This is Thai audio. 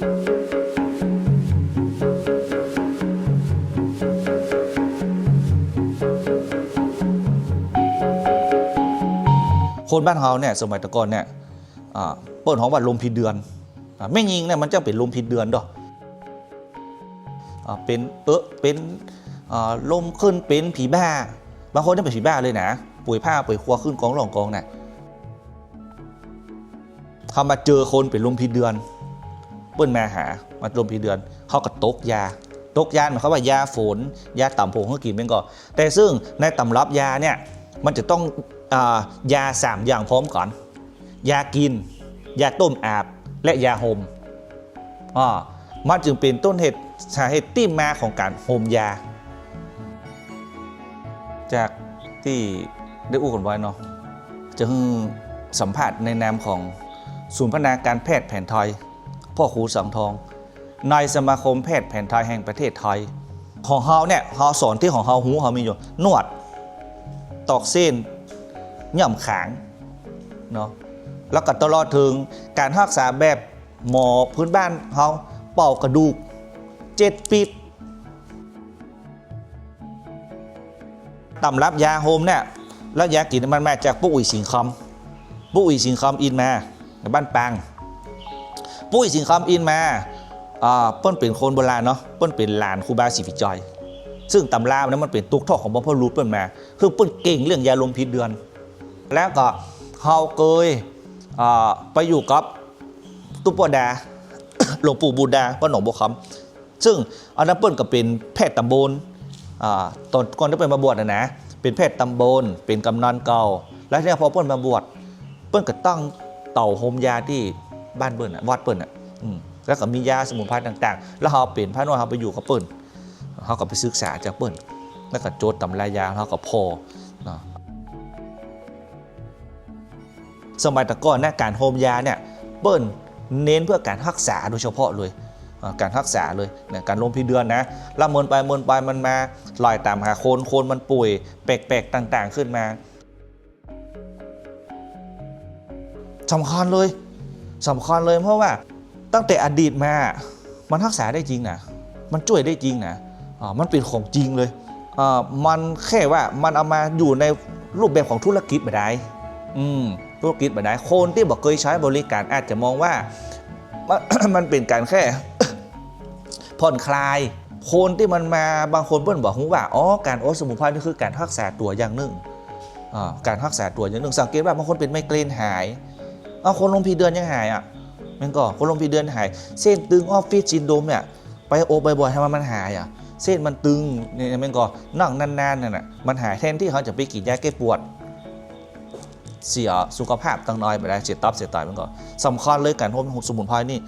คนบ้านเราเนี่ยสมัยตะก่อนเนี่ยเปิดห้องว่าลมพิเดือนอแม่ยิงเนี่ยมันจะเป็นลมพิเดือนดอกเป็นเออเป็นลมขึ้นเป็นผีบ้า บางคนจะเป็นผีบ้าเลยนะป่วยผ้าป่วยครัวขึ้นกองหลองกองเนี่ยเขามาเจอคนเป็นลมพิเดือน ปิ้นมาหามาลมพิษเดือนเขาก็ตกยาตกยาหมายความว่ายาฝน ยาต่ำผงเขากินเป็นก่อนแต่ซึ่งในตำรับยาเนี่ยมันจะต้องอยาสามอย่างพร้อมก่อน ยากิน ยาต้มอาบและยาหมอ่ามันจึงเป็นต้นเหตุสาเหตุที่มาของการโฮมยา จากที่ได้อู้กันไว้เนาะจะให้สัมผัสในนามของศูนย์พัฒนาการแพทย์แผนไทย พ่อครูสังทองนายสมาคมแพทย์แผนไทยแห่งประเทศไทย ของเฮาเนี่ยเฮาสอนที่ของเฮาหูเฮามีอยู่ นวด ตอกเส้นย่ำขางเนาะแล้วก็ตลอดถึงการรักษาแบบหมอพื้นบ้านเฮาเป่ากระดูกเจ็ดปิดตำรับยาโฮมเนี่ยแล้วยากินมันมาจากปุ๋ยสิงคำปุ๋ยสิงคำอินมาในบ้านปัง ปู่อุ๋ยสิงคำอินมาอ่าเปิ้นเป็นคนโบราณเนาะเปิ้นเป็นหลานครูบาศรีวิจอย ซึ่งตำราเนี่ยมันเป็นตุกทอของบรรพบุรุษเปิ้นมา คือเปิ้นเก่งเรื่องยาลมพิษเดือน แล้วก็เฮาเคยอ่าไปอยู่กับตุปปดาหลวงปู่บูดาวัดหนองบัวคำซึ่งอันนั้นเปิ้นก็เป็นแพทย์ตำบลอ่าตอนก่อนที่เปิ้นมาบวชนะนะเป็นแพทย์ตำบลเป็นกำนันเก่า แล้วเนี่ยพอเปิ้นมาบวชเปิ้นก็ตั้งเต่าโฮมยาที่ บ้านเปิ้นอะวัดเปิ้นอะแล้วก็มียาสมุนไพรต่าง ๆ แล้วเฮาเป็นพระนวดเฮาไปอยู่กับเปิ้นเขาก็ไปศึกษาจากเปิ้นแล้วก็โจทย์ตำรายาเขาก็พอเนาะสมัยตะก่อนนะการโฮมยาเนี่ยเปิ้นเน้นเพื่อการรักษาโดยเฉพาะเลยการรักษาเลยเนี่ยการลมพิษเดือนนะล้วเมินไปเมินไปมันมาลอยตามหาโคนโคนมันป่วยแปลกๆต่างๆขึ้นมาสำคัญเลย สำคัญเลยเพราะว่าตั้งแต่อดีตมามันรักษาได้จริงนะมันช่วยได้จริงนะอ่ามันเป็นของจริงเลยอ่ามันแค่ว่ามันเอามาอยู่ในรูปแบบของธุรกิจแบบใดอืมธุรกิจแบบใดคนที่บอกเคยใช้บริการอาจจะมองว่ามันมันเป็นการแค่ผ่อนคลาย คนที่มันมาบางคนเพื่อนบอกว่าอ๋อการโอตสมุนไพรนี่คือการรักษาตัวอย่างหนึ่งการรักษาตัวอย่างหนึ่งสังเกตว่าบางคนเป็นไมเกรนหาย เอาคนลงพีเดือนยังหายอะมันก็คนลงพีเดือนหาย เส้นตึงออฟฟิศซินโดมเนี่ยไปโอบ่อยๆทำไมมันหายอะ เส้นมันตึงเนี่ยมันก็นั่งนานๆนั่นน่ะมันหายแทนที่เขาจะไปกินยาแก้ปวด เสียสุขภาพตั้งน้อยไปได้เสียตับเสียไตมันก็สำคัญเลยการทบสมุนไพรนี่